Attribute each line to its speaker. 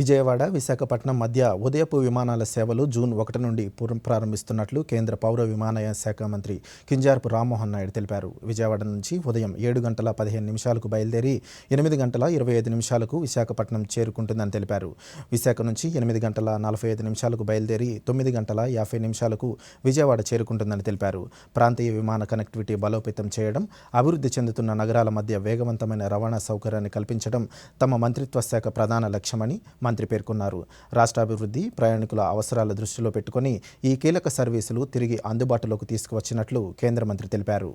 Speaker 1: విజయవాడ విశాఖపట్నం మధ్య ఉదయపు విమానాల సేవలు జూన్ ఒకటి నుండి ప్రారంభిస్తున్నట్లు కేంద్ర పౌర విమానయాన శాఖ మంత్రి కింజారపు రామ్మోహన్ నాయుడు తెలిపారు. విజయవాడ నుంచి ఉదయం ఏడు గంటల పదిహేను నిమిషాలకు బయలుదేరి ఎనిమిది గంటల ఇరవై ఐదు నిమిషాలకు విశాఖపట్నం చేరుకుంటుందని తెలిపారు. విశాఖ నుంచి ఎనిమిది గంటల నలభై ఐదు నిమిషాలకు బయలుదేరి తొమ్మిది గంటల యాభై నిమిషాలకు విజయవాడ చేరుకుంటుందని తెలిపారు. ప్రాంతీయ విమాన కనెక్టివిటీ బలోపేతం చేయడం అభివృద్ధి చెందుతున్న నగరాల మధ్య వేగవంతమైన రవాణా సౌకర్యాన్ని కల్పించడం తమ మంత్రిత్వ శాఖ ప్రధాన లక్ష్యమని మంత్రి పేర్కొన్నారు. రాష్ట్రాభివృద్ధి ప్రయాణికుల అవసరాల దృష్టిలో పెట్టుకుని ఈ కీలక సర్వీసులు తిరిగి అందుబాటులోకి తీసుకువచ్చినట్లు కేంద్ర మంత్రి తెలిపారు.